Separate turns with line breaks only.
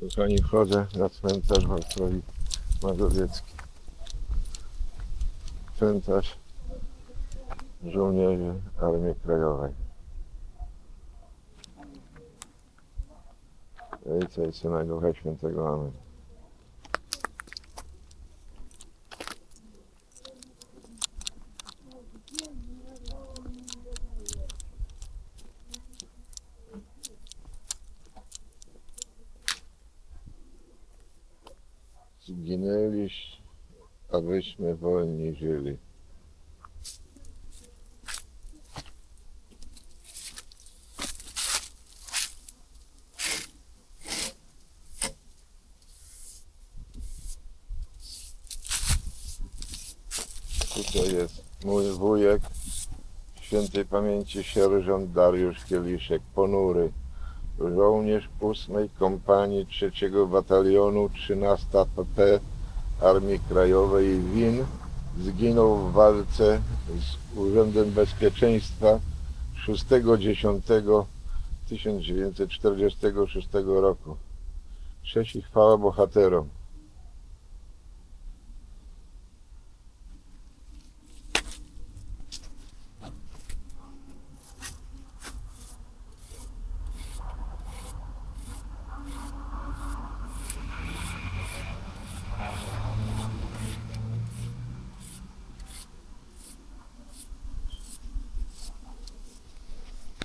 Kochani, wchodzę na cmentarz w Ostrowi Mazowiecki. Cmentarz żołnierzy Armii Krajowej. Ojca i Syna Ducha Świętego. Amen. Zginęliś, abyśmy wolni żyli. Tutaj jest mój wujek, świętej pamięci sierżant Dariusz Kieliszek, ponury, żołnierz 8 Kompanii 3 Batalionu 13 PP Armii Krajowej WIN. Zginął w walce z Urzędem Bezpieczeństwa 6.10.1946 roku. Cześć i chwała bohaterom.